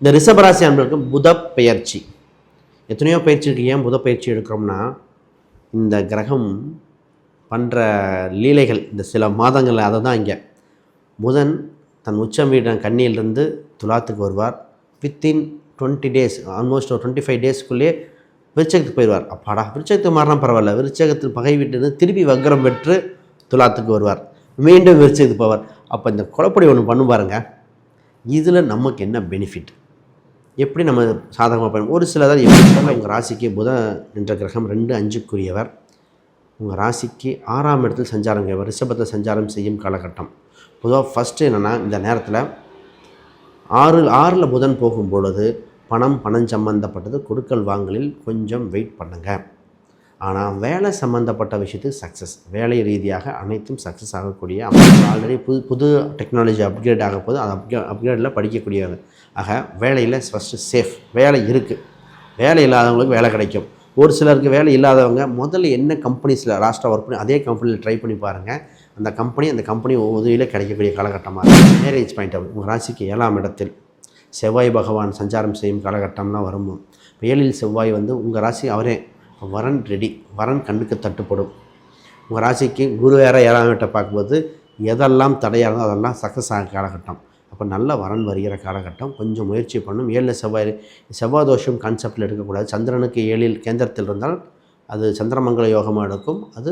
இந்த ரிஷபராசி அன்பர்களுக்கு புத பெயர்ச்சி எத்தனையோ பயிற்சி ஏன் புத பயிற்சி எடுக்கிறோம்னா இந்த கிரகம் பண்ணுற லீலைகள் இந்த சில மாதங்களில் அதை தான் இங்கே. புதன் தன் உச்சம் வீட கண்ணியிலிருந்து துலாத்துக்கு வருவார். வித்தின் டுவெண்ட்டி டேஸ் ஆல்மோஸ்ட் ஒரு டுவெண்ட்டி ஃபைவ் டேஸ்க்குள்ளேயே விருச்சகத்துக்கு போயிடுவார். அப்பாடா விருச்சகத்துக்கு மாறினா பரவாயில்ல. விருச்சகத்தில் பகை வீட்டிலிருந்து திருப்பி வக்ரம் பெற்று துலாத்துக்கு வருவார். மீண்டும் விருச்சகத்துக்கு போவார். அப்போ இந்த குழப்படி ஒன்று பண்ணு பாருங்கள் இதில் நமக்கு என்ன பெனிஃபிட் எப்படி நம்ம சாதகமாக பண்ண ஒரு சிலதான் எப்படி உங்கள் ராசிக்கு புதன் என்ற கிரகம் ரெண்டு அஞ்சுக்குரியவர். உங்கள் ராசிக்கு ஆறாம் இடத்தில் சஞ்சாரம் செய்வார் ரிஷபத்தில் சஞ்சாரம் செய்யும் காலகட்டம். பொதுவாக ஃபஸ்ட்டு என்னென்னா இந்த நேரத்தில் ஆறு ஆறில் புதன் போகும் பொழுது பணம் பணம் சம்மந்தப்பட்டது கொடுக்கல் வாங்கலில் கொஞ்சம் வெயிட் பண்ணுங்கள் ஆனால் வேலை சம்மந்தப்பட்ட விஷயத்து சக்ஸஸ் வேலை ரீதியாக அனைத்தும் சக்ஸஸ் ஆகக்கூடிய ஆல்ரெடி புது புது டெக்னாலஜி அப்கிரேட் ஆக போது அது அப்கே அப்கிரேடில் படிக்கக்கூடியது. ஆக வேலையில் ஃபஸ்ட்டு சேஃப் வேலை இருக்குது வேலை இல்லாதவங்களுக்கு வேலை கிடைக்கும். ஒரு சிலருக்கு வேலை இல்லாதவங்க முதல்ல என்ன கம்பெனிஸில் லாஸ்ட்டாக ஒர்க் பண்ணி அதே கம்பெனியில் ட்ரை பண்ணி பாருங்கள் அந்த கம்பெனி அந்த கம்பெனி உதவியில் கிடைக்கக்கூடிய காலகட்டமாக இருக்கும் மேரேஜ் பாயிண்ட் ஆஃப் உங்கள் ராசிக்கு ஏழாம் இடத்தில் செவ்வாய் பகவான் சஞ்சாரம் செய்யும் காலகட்டம்லாம் வரும் ஏழில் செவ்வாய் வந்து உங்கள் ராசி அவரே. வரன் ரெடி. வரன் கண்ணுக்கு தட்டுப்படும். உங்கள் ராசிக்கு குரு வேற ஏழாம் வீட்டை பார்க்கும்போது எதெல்லாம் தடையாக இருந்தோ அதெல்லாம் சக்ஸஸ் ஆக காலகட்டம். அப்போ நல்ல வரன் வருகிற காலகட்டம். கொஞ்சம் முயற்சி பண்ணும். ஏழில் செவ்வாய் செவ்வாய் தோஷம் கான்செப்டில் எடுக்கக்கூடாது. சந்திரனுக்கு ஏழில் கேந்திரத்தில் இருந்தால் அது சந்திரமங்கல யோகமாக எடுக்கும். அது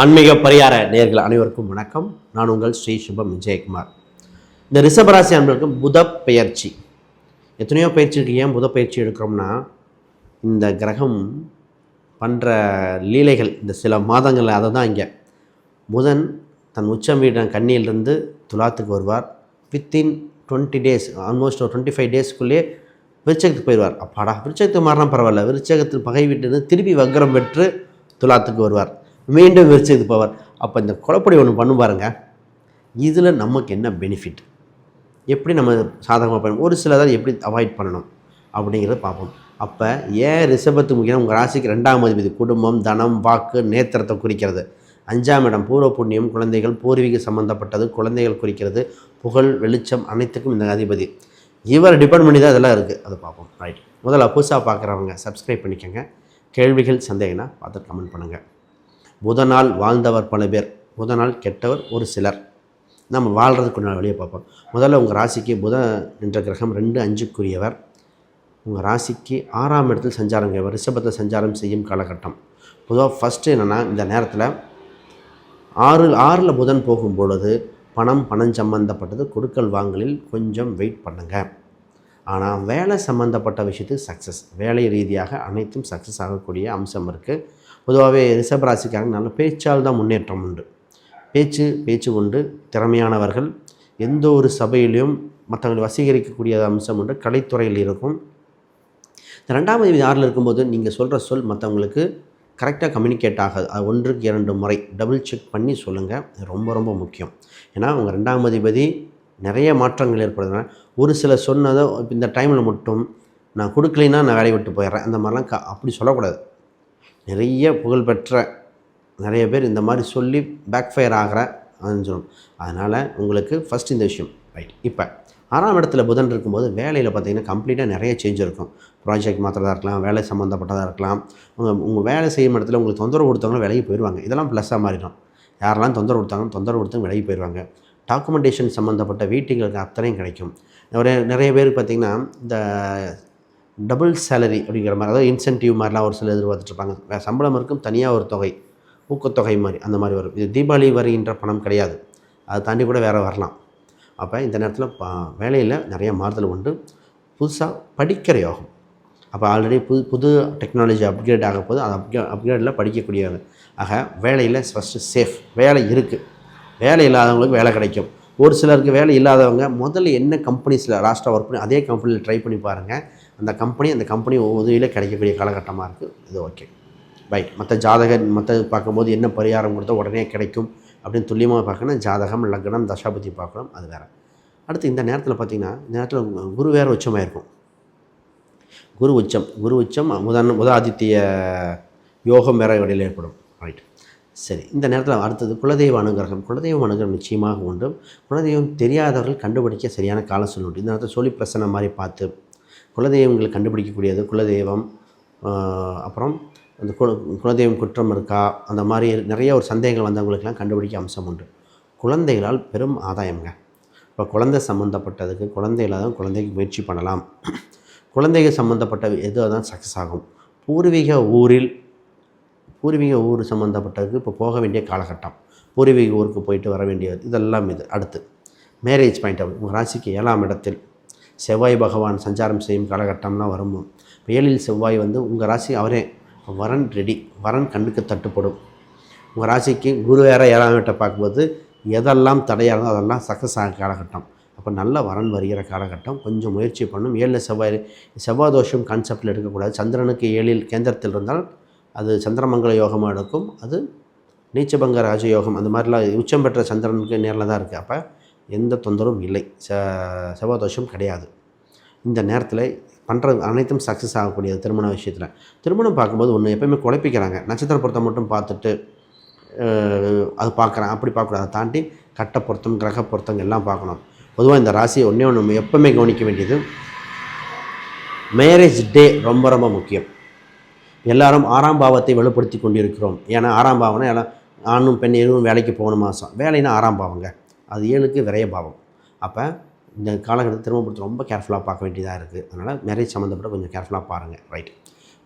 ஆன்மீக பரிகார நேர்கள் அனைவருக்கும் வணக்கம். நான் உங்கள் ஸ்ரீ சுபம் விஜயகுமார். இந்த ரிஷபராசி அன்பர்களுக்கு புத பெயர்ச்சி. எத்தனையோ பயிற்சி இருக்கு ஏன் புத பயிற்சி எடுக்கிறோம்னா இந்த கிரகம் பண்ணுற லீலைகள் இந்த சில மாதங்களில் அதை தான் இங்கே. புதன் தன் உச்சம் வீட கண்ணியிலிருந்து துலாத்துக்கு வருவார். வித்தின் டுவெண்ட்டி டேஸ் ஆல்மோஸ்ட் ஒரு டுவெண்ட்டி ஃபைவ் டேஸ்க்குள்ளேயே விருச்சகத்துக்கு போயிடுவார். அப்பாடா விருச்சகத்துக்கு மாறினா பரவாயில்ல. விருச்சகத்தில் பகை விட்டு திருப்பி வக்ரம் பெற்று துலாத்துக்கு வருவார். மீண்டும் விரிச்சது போவார் அப்போ இந்த குழப்படி ஒன்று பண்ணு பாருங்க. இதில் நமக்கு என்ன பெனிஃபிட் எப்படி நம்ம சாதகமாக பண்ணணும் ஒரு சிலதாக எப்படி அவாய்ட் பண்ணணும்? அப்படிங்கிறத பார்ப்போம். அப்போ ஏன் ரிஷபத்து முக்கியம்? உங்கள் ராசிக்கு ரெண்டாம் அதிபதி குடும்பம் தனம் வாக்கு நேத்திரத்தை குறிக்கிறது. அஞ்சாம் இடம் பூர்வ புண்ணியம் குழந்தைகள் பூர்வீக சம்மந்தப்பட்டது குழந்தைகள் குறிக்கிறது புகழ் வெளிச்சம் அனைத்துக்கும் இந்த அதிபதி. இவரை டிபெண்ட் பண்ணி தான் இதெல்லாம் இருக்குது அதை பார்ப்போம். ரைட் முதல்ல புதுசாக பார்க்குறவங்க சப்ஸ்கிரைப் பண்ணிக்கோங்க. கேள்விகள் சந்தேகம்னா பார்த்து கமெண்ட் பண்ணுங்கள் புதனால் வாழ்ந்தவர் பல பேர் புதனால் கெட்டவர் ஒரு சிலர். நம்ம வாழ்கிறதுக்கு நாள் வெளியே பார்ப்போம். முதல்ல உங்கள் ராசிக்கு புதன் என்ற கிரகம் ரெண்டு அஞ்சுக்குரியவர். உங்கள் ராசிக்கு ஆறாம் இடத்தில் சஞ்சாரம் செய்வார். ரிஷபத்தில் சஞ்சாரம் செய்யும் காலகட்டம். பொதுவாக ஃபஸ்ட்டு என்னென்னா இந்த நேரத்தில் ஆறு ஆறில் புதன் போகும் பொழுது பணம் பணம் சம்மந்தப்பட்டது கொடுக்கல் வாங்கலில் கொஞ்சம் வெயிட் பண்ணுங்கள் ஆனால் வேலை சம்மந்தப்பட்ட விஷயத்துக்கு சக்ஸஸ் வேலை ரீதியாக அனைத்தும் சக்ஸஸ் ஆகக்கூடிய அம்சம் இருக்குது பொதுவாகவே ரிஷப ராசிக்காரங்க நல்ல பேச்சால் தான் முன்னேற்றம் உண்டு. பேச்சு பேச்சு உண்டு. திறமையானவர்கள். எந்த ஒரு சபையிலையும் மற்றவங்களை வசீகரிக்கக்கூடிய அம்சம் உண்டு. கலைத்துறையில் இருக்கும். இந்த ரெண்டாம் ஆறில் இருக்கும்போது நீங்கள் சொல்கிற சொல் மற்றவங்களுக்கு கரெக்டாக கம்யூனிகேட் ஆகாது. அது ஒன்றுக்கு இரண்டு முறை டபுள் செக் பண்ணி சொல்லுங்கள் இது ரொம்ப ரொம்ப முக்கியம். ஏன்னா உங்கள் ரெண்டாம் அதிபதி நிறைய மாற்றங்கள் ஏற்படுதுனால ஒரு சில சொன்னதை இந்த டைமில் மட்டும் நான் கொடுக்கலைன்னா நான் வேலையை விட்டு போயிடுறேன். அந்த மாதிரிலாம் க அப்படி சொல்லக்கூடாது. நிறைய புகழ்பெற்ற நிறைய பேர் இந்த மாதிரி சொல்லி பேக் ஃபயர் ஆகிற சொல்லணும். அதனால் உங்களுக்கு ஃபஸ்ட் இந்த விஷயம். ரைட் இப்போ ஆறாம் இடத்துல புதன் இருக்கும்போது வேலையில் பார்த்தீங்கன்னா கம்ப்ளீட்டாக நிறைய சேஞ்ச் இருக்கும். ப்ராஜெக்ட் மாத்திரதாக இருக்கலாம் வேலை சம்மந்தப்பட்டதாக இருக்கலாம். உங்கள் உங்கள் வேலை செய்யும் இடத்துல உங்களுக்கு தொந்தரவு கொடுத்தவங்களும் விலகி போயிடுவாங்க இதெல்லாம் ப்ளஸ்ஸாக மாறிடும். யாரெல்லாம் தொந்தரவு கொடுத்தாங்க தொந்தரவு கொடுத்தவங்க விலகி போயிடுவாங்க டாக்குமெண்டேஷன் சம்மந்தப்பட்ட வீட்டுகளுக்கு அத்தனையும் கிடைக்கும். நிறைய நிறைய பேர் பார்த்திங்கன்னா இந்த டபுள் சேலரி அப்படிங்கிற மாதிரி அதாவது இன்சென்டிவ் மாதிரிலாம் ஒரு சில எதிர்பார்த்துட்ருப்பாங்க. வேறு சம்பளம் இருக்கும் தனியாக ஒரு தொகை ஊக்கத்தொகை மாதிரி அந்த மாதிரி வரும். இது தீபாவளி வருகின்ற பணம் கிடையாது. அதை தாண்டி கூட வேறு வரலாம். அப்போ இந்த நேரத்தில் வேலையில் நிறைய மாறுதல் உண்டு. புதுசாக படிக்கிற யோகம். அப்போ ஆல்ரெடி புது புது டெக்னாலஜி அப்கிரேட் ஆக போது அது அப்கே அப்கிரேடில் படிக்கக்கூடியது ஆக வேலையில் ஃபஸ்ட்டு சேஃப் வேலை இருக்குது வேலை இல்லாதவங்களுக்கு வேலை கிடைக்கும். ஒரு சிலருக்கு வேலை இல்லாதவங்க முதல்ல என்ன கம்பெனிஸில் லாஸ்ட்டாக ஒர்க் பண்ணி அதே கம்பெனியில் ட்ரை பண்ணி பாருங்கள் அந்த கம்பெனி அந்த கம்பெனி உதவியில் கிடைக்கக்கூடிய காலகட்டமாக இருக்குது இது ஓகே ரைட் மற்ற ஜாதக மற்ற பார்க்கும்போது என்ன பரிகாரம் கொடுத்தா உடனே கிடைக்கும் அப்படின்னு துல்லியமாக பார்க்கணும் ஜாதகம் லக்னம் தசாபதி பார்க்கணும். அது வேறு. அடுத்து இந்த நேரத்தில் பார்த்திங்கன்னா இந்த நேரத்தில் குரு வேறு உச்சமாக இருக்கும் குரு உச்சம். குரு உச்சம் முதன் உதாதித்திய யோகம் வேற இடையில் ஏற்படும். ரைட் சரி. இந்த நேரத்தில் அடுத்தது குலதெய்வ அனுகிரகம். குலதெய்வ அனுகிரகம் நிச்சயமாக உண்டு. குலதெய்வம் தெரியாதவர்கள் கண்டுபிடிக்க சரியான காலம் சொல்ல இந்த நேரத்தில் சொல்லி பிரசனை மாதிரி பார்த்து குலதெய்வங்களை கண்டுபிடிக்கக்கூடியது குலதெய்வம் அப்புறம் அந்த குல குலதெய்வம் குற்றம் இருக்கா அந்த மாதிரி நிறைய ஒரு சந்தேகங்கள் வந்தவங்களுக்கெல்லாம் கண்டுபிடிக்க அம்சம் உண்டு. குழந்தைகளால் பெரும் ஆதாயம்ங்க. இப்போ குழந்தை சம்மந்தப்பட்டதுக்கு குழந்தை தான் குழந்தைக்கு முயற்சி பண்ணலாம். குழந்தைகள் சம்மந்தப்பட்ட எது தான் சக்ஸஸ் ஆகும். பூர்வீக ஊரில் பூர்வீக ஊர் சம்மந்தப்பட்டதுக்கு இப்போ போக வேண்டிய காலகட்டம். பூர்வீக ஊருக்கு போயிட்டு வர வேண்டியது இதெல்லாம் இது அடுத்து. மேரேஜ் பாயிண்ட் ஆஃப் ராசிக்கு ஏழாம் இடத்தில். செவ்வாய் பகவான் சஞ்சாரம் செய்யும் காலகட்டம்லாம் வரும்? ஏழில் செவ்வாய் வந்து உங்கள் ராசி அவரே. வரன் ரெடி. வரன் கண்ணுக்கு தட்டுப்படும். உங்கள் ராசிக்கு குரு வேற ஏழாம் வீட்டை பார்க்கும்போது எதெல்லாம் தடையாக இருந்தோ அதெல்லாம் சக்ஸஸ் ஆக காலகட்டம். அப்போ நல்ல வரன் வருகிற காலகட்டம். கொஞ்சம் முயற்சி பண்ணும். ஏழில் செவ்வாய் செவ்வாய் தோஷம் கான்செப்டில் எடுக்கக்கூடாது. சந்திரனுக்கு ஏழில் கேந்திரத்தில் இருந்தால் அது சந்திரமங்கல யோகமாக எடுக்கும். அது நீச்சபங்க ராஜயோகம். அந்த மாதிரிலாம் உச்சம் பெற்ற சந்திரனுக்கு நேரில் தான் இருக்குது அப்போ எந்த தொந்தரவும் இல்லை. ச செவ்வாய் கிடையாது. இந்த நேரத்தில் பண்ணுற அனைத்தும் சக்ஸஸ் ஆகக்கூடியது திருமண விஷயத்தில். திருமணம் பார்க்கும்போது ஒன்று எப்பயுமே குழப்பிக்கிறாங்க. நட்சத்திர பொருத்தம் மட்டும் பார்த்துட்டு அது பார்க்குறேன் அப்படி பார்க்கக்கூடாது. அதை தாண்டி கட்ட பொருத்தம் கிரக பொருத்தம் எல்லாம் பார்க்கணும். பொதுவாக இந்த ராசியை ஒன்றே ஒன்று நம்ம கவனிக்க வேண்டியது மேரேஜ் டே ரொம்ப ரொம்ப முக்கியம். எல்லாரும் ஆறாம் பாவத்தை வெளிப்படுத்தி கொண்டிருக்கிறோம். ஏன்னா ஆறாம் பாவம்னா எல்லாம் ஆணும் பெண் எதுவும் வேலைக்கு போகணும் மாதம் வேலைன்னா ஆறாம் பாவங்க. அது ஏழுக்கு விரைய பாவம். அப்போ இந்த காலகட்டத்தை திருமணப்படுத்த ரொம்ப கேர்ஃபுல்லாக பார்க்க வேண்டியதாக இருக்குது அதனால் மேரேஜ் சம்மந்தப்பட்ட கொஞ்சம் கேர்ஃபுல்லாக பாருங்கள் ரைட்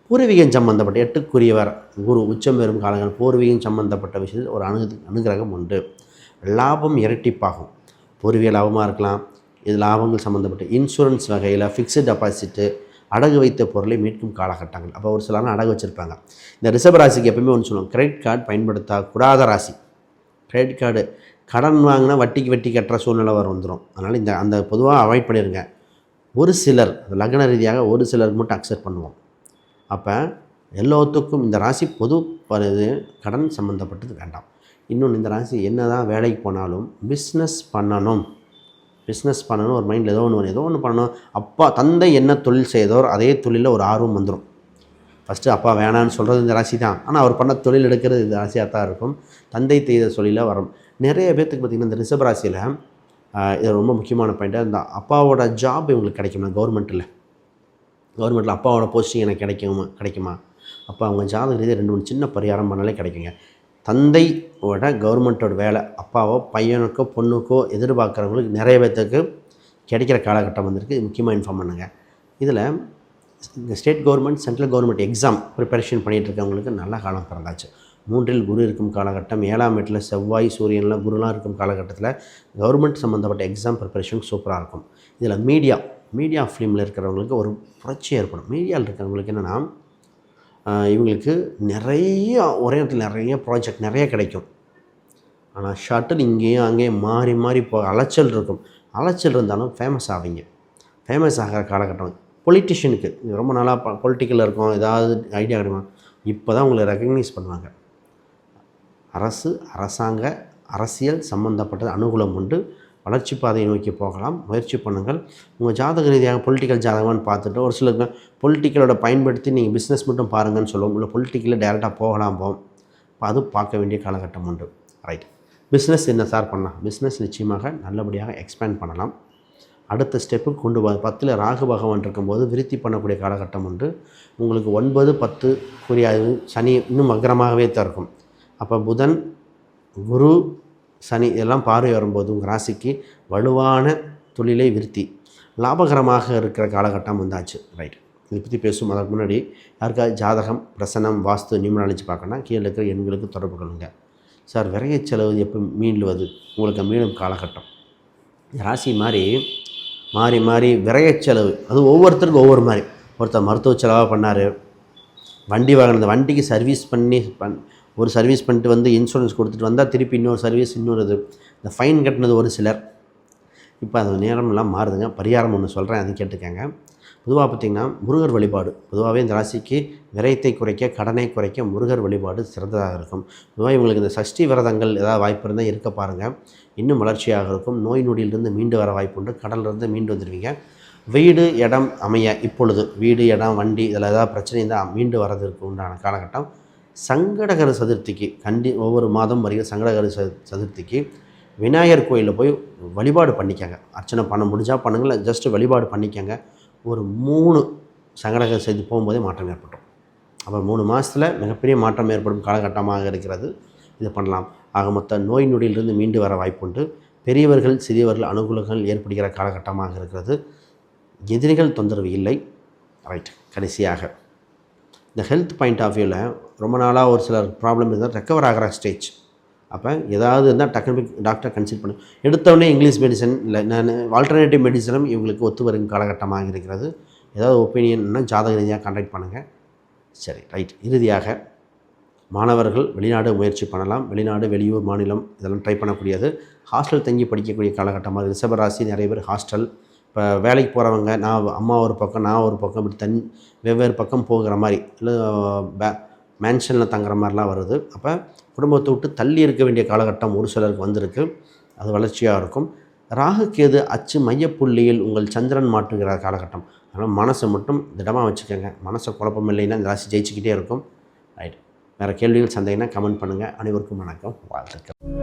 பூர்வீகம் சம்மந்தப்பட்ட எட்டுக்குரியவர் குரு உச்சம் பெறும் காலங்கள் பூர்வீகம் சம்மந்தப்பட்ட விஷயத்தில் ஒரு அணு அனுகிரகம் உண்டு. லாபம் இரட்டிப்பாகும். பூர்வீக லாபமாக இருக்கலாம். இது லாபங்கள் சம்மந்தப்பட்ட இன்சூரன்ஸ் வகையில் ஃபிக்ஸட் டெபாசிட்டு அடகு வைத்த பொருளை மீட்கும் காலகட்டங்கள். அப்போ ஒரு சிலர்லாம் அடகு வச்சுருப்பாங்க. இந்த ரிசர்வ் ராசிக்கு எப்பவுமே ஒன்று சொல்லுவோம் கிரெடிட் கார்டு பயன்படுத்தக்கூடாத ராசி. கிரெடிட் கார்டு கடன் வாங்கினா வட்டிக்கு வட்டி கட்டுற சூழ்நிலை வர வந்துடும் அதனால் இந்த அந்த பொதுவாக அவாய்ட் பண்ணிடுங்க ஒரு சிலர் லக்ன ரீதியாக ஒரு சிலருக்கு மட்டும் அக்செப்ட் பண்ணுவோம். அப்போ எல்லாத்துக்கும் இந்த ராசி பொது ப- இது கடன் சம்மந்தப்பட்டது வேண்டாம். இன்னொன்று இந்த ராசி என்ன தான் வேலைக்கு போனாலும் பிஸ்னஸ் பண்ணணும். பிஸ்னஸ் பண்ணணும் ஒரு மைண்டில் ஏதோ ஒன்று ஏதோ ஒன்று பண்ணணும். அப்பா தந்தை என்ன தொழில் செய்தோர் அதே தொழிலில் ஒரு ஆர்வம் வந்துடும் ஃபஸ்ட்டு அப்பா வேணான்னு சொல்கிறது இந்த ராசி தான். ஆனால் அவர் பண்ண தொழில் எடுக்கிறது இந்த ராசியாக தான் இருக்கும். தந்தை செய்த தொழிலாக வரும். நிறைய பேர்த்துக்கு பார்த்திங்கன்னா இந்த ரிஷப ராசியில் இது ரொம்ப முக்கியமான பாயிண்ட்டாக இந்த அப்பாவோட ஜாப் இவங்களுக்கு கிடைக்குமா? கவர்மெண்ட்டில் கவர்மெண்ட்டில் அப்பாவோட போஸ்டிங் எனக்கு கிடைக்குமா? கிடைக்குமா? அப்போ அவங்க ஜாதக ரீதியாக ரெண்டு மூணு சின்ன பரிகாரம் பண்ணாலே கிடைக்குங்க. தந்தையோட கவர்மெண்ட்டோட வேலை அப்பாவோ பையனுக்கோ பொண்ணுக்கோ எதிர்பார்க்குறவங்களுக்கு நிறைய பேர்த்துக்கு கிடைக்கிற காலகட்டம் வந்திருக்கு. முக்கியமாக இன்ஃபார்ம் பண்ணுங்கள் இதில் இந்த state government central government exam preparation பண்ணிகிட்டு இருக்கவங்களுக்கு நல்ல காலம் பிறந்தாச்சு. மூன்றில் குரு இருக்கும் காலகட்டம் ஏழாம் எட்டில் செவ்வாய் சூரியனில் குருலாம் இருக்கும் காலகட்டத்தில் கவர்மெண்ட் சம்மந்தப்பட்ட எக்ஸாம் ப்ரிப்பரேஷன் சூப்பராக இருக்கும். இதில் மீடியா மீடியா ஃபிலிமில் இருக்கிறவங்களுக்கு ஒரு புரட்சி ஏற்படும். மீடியாவில் இருக்கிறவங்களுக்கு என்னென்னா இவங்களுக்கு நிறைய ஒரே இடத்துல நிறைய ப்ராஜெக்ட் நிறைய கிடைக்கும். ஆனால் ஷட்டில் இங்கேயும் அங்கேயும் மாறி மாறி போ அலைச்சல் இருக்கும். அலைச்சல் இருந்தாலும் ஃபேமஸ் ஆவீங்க. ஃபேமஸ் ஆகிற காலகட்டம். பொலிட்டிஷியனுக்கு ரொம்ப நாளாக பொலிட்டிக்கலில் இருக்கும் ஏதாவது ஐடியா கிடைக்குமா? இப்போ தான் உங்களை ரெக்கக்னைஸ் பண்ணுவாங்க. அரசு அரசாங்க அரசியல் சம்பந்தப்பட்ட அனுகூலம் உண்டு. வளர்ச்சி பாதையை நோக்கி போகலாம். முயற்சி பண்ணுங்கள். உங்கள் ஜாதக ரீதியாக பொலிட்டிக்கல் ஜாதகம்னு பார்த்துட்டு ஒரு சிலருக்கு பொலிட்டிக்கலோட பயன்படுத்தி நீங்கள் பிஸ்னஸ் மட்டும் பாருங்கன்னு சொல்லுவோம். இல்லை பொலிட்டிக்கலில் டேரெக்டாக போகலாம் போம் இப்போ அது பார்க்க வேண்டிய காலகட்டம் உண்டு. ரைட் பிஸ்னஸ் என்ன சார் பண்ணலாம்? பிஸ்னஸ் நிச்சயமாக நல்லபடியாக எக்ஸ்பேண்ட் பண்ணலாம். அடுத்த ஸ்டெப்புக்கு கொண்டு போ பத்தில் ராகு பகவான் இருக்கும்போது விருத்தி பண்ணக்கூடிய காலகட்டம் உண்டு. உங்களுக்கு ஒன்பது பத்து குறியாது சனி இன்னும் வக்ரமாகவே தான் இருக்கும் அப்போ புதன் குரு சனி இதெல்லாம் பார்வை வரும்போது உங்கள் ராசிக்கு வலுவான தொழிலை விருத்தி லாபகரமாக இருக்கிற காலகட்டம் வந்தாச்சு. ரைட் இதை பற்றி பேசும் அதற்கு முன்னாடி யாருக்காவது ஜாதகம் பிரசனம் வாஸ்து நியூமராலஜி பார்க்கணும்னா கீழே இருக்கிற எண்களுக்கு தொடர்பு கொள்ளுங்க. சார் விரைய செலவு எப்போ மீண்டுவது? உங்களுக்கு மீண்டும் காலகட்டம். ராசி மாதிரி மாறி மாறி விரைய செலவு. அது ஒவ்வொருத்தருக்கும் ஒவ்வொரு மாதிரி ஒருத்தர் மருத்துவ செலவாக பண்ணார். வண்டி வாங்கினது வண்டிக்கு சர்வீஸ் பண்ணி பண் ஒரு சர்வீஸ் பண்ணிட்டு வந்து இன்சூரன்ஸ் கொடுத்துட்டு வந்தால் திருப்பி இன்னொரு சர்வீஸ் இன்னொரு இது. இந்த ஃபைன் கட்டினது ஒரு சிலர். இப்போ அந்த நேரம்லாம் மாறுதுங்க. பரிகாரம் ஒன்று சொல்கிறேன் அது கேட்டுக்கங்க. பொதுவாக பார்த்திங்கன்னா முருகர் வழிபாடு. பொதுவாகவே இந்த ராசிக்கு விரயத்தை குறைக்க கடனை குறைக்க முருகர் வழிபாடு சிறந்ததாக இருக்கும். பொதுவாக இவங்களுக்கு இந்த சஷ்டி விரதங்கள் ஏதாவது வாய்ப்பு இருந்தால் இருக்க பாருங்கள் இன்னும் வளர்ச்சியாக இருக்கும். நோய் நொடியிலிருந்து மீண்டு வர வாய்ப்பு உண்டு. கடலிலிருந்து மீண்டு வந்துடுவீங்க வீடு இடம் அமைய இப்பொழுது. வீடு இடம் வண்டி இதில் ஏதாவது பிரச்சனை இருந்தால் மீண்டு வர்றதுக்கு உண்டான காலகட்டம். சங்கடகர சதுர்த்திக்கு கண்டி ஒவ்வொரு மாதம் வருகிற சங்கடகர ச சதுர்த்திக்கு விநாயகர் கோயிலில் போய் வழிபாடு பண்ணிக்கங்க. அர்ச்சனை பண்ண முடிஞ்சால் பண்ணுங்கள் ஜஸ்ட்டு வழிபாடு பண்ணிக்கங்க. ஒரு மூணு சங்கடகர செய்து போகும்போதே மாற்றம் ஏற்படும். அப்போ மூணு மாதத்தில் மிகப்பெரிய மாற்றம் ஏற்படும் காலகட்டமாக இருக்கிறது. இது பண்ணலாம். ஆக மொத்த நோய் நொடியிலிருந்து மீண்டு வர வாய்ப்புண்டு. பெரியவர்கள் சிறியவர்கள் அனுகூலங்கள் ஏற்படுகிற காலகட்டமாக இருக்கிறது. எதிரிகள் தொந்தரவு இல்லை. ரைட் கடைசியாக இந்த ஹெல்த் பாயிண்ட் ஆஃப் வியூவில் ரொம்ப நாளாக ஒரு சிலர் ப்ராப்ளம் இருந்தால் ரெக்கவர் ஆகிற ஸ்டேஜ் அப்போ ஏதாவது இருந்தால் டக்குனு போய் டாக்டரை கன்சல்ட் பண்ணு. எடுத்தவொடனே இங்கிலீஷ் மெடிசன் இல்லை நான் ஆல்டர்னேட்டிவ் மெடிசனும் இவங்களுக்கு ஒத்து வரும் காலகட்டமாக இருக்கிறது. ஏதாவது ஒப்பீனியன்னா ஜாதக ரீதியாக கான்டாக்ட் பண்ணுங்கள் சரி ரைட் இறுதியாக மாணவர்கள் வெளிநாடு முயற்சி பண்ணலாம். வெளிநாடு வெளியூர் மாநிலம் இதெல்லாம் ட்ரை பண்ணக்கூடியது. ஹாஸ்டல் தங்கி படிக்கக்கூடிய காலகட்டமாக ரிஷபராசி நிறைய பேர் ஹாஸ்டல் இப்போ வேலைக்கு போகிறவங்க நான் அம்மா ஒரு பக்கம் நான் ஒரு பக்கம் இப்படி தன் வெவ்வேறு பக்கம் போகிற மாதிரி இல்லை பே மேன்ஷனில் தங்குற மாதிரிலாம் வருது. அப்போ குடும்பத்தை விட்டு தள்ளி இருக்க வேண்டிய காலகட்டம் ஒரு சிலருக்கு வந்திருக்கு. அது வளர்ச்சியாக இருக்கும். ராகு கேது அச்சு மையப்புள்ளியில் உங்கள் சந்திரன் மாட்டுகிற காலகட்டம். அதனால் மனசை மட்டும் திடமாக வச்சுக்கோங்க. மனசை குழப்பம் இல்லைன்னா இந்த ராசி ஜெயிச்சுக்கிட்டே இருக்கும். ரைட் வேறு கேள்விகள் சந்தேகம்னா கமெண்ட் பண்ணுங்கள் அனைவருக்கும் வணக்கம். வாழ்த்துக்கள்.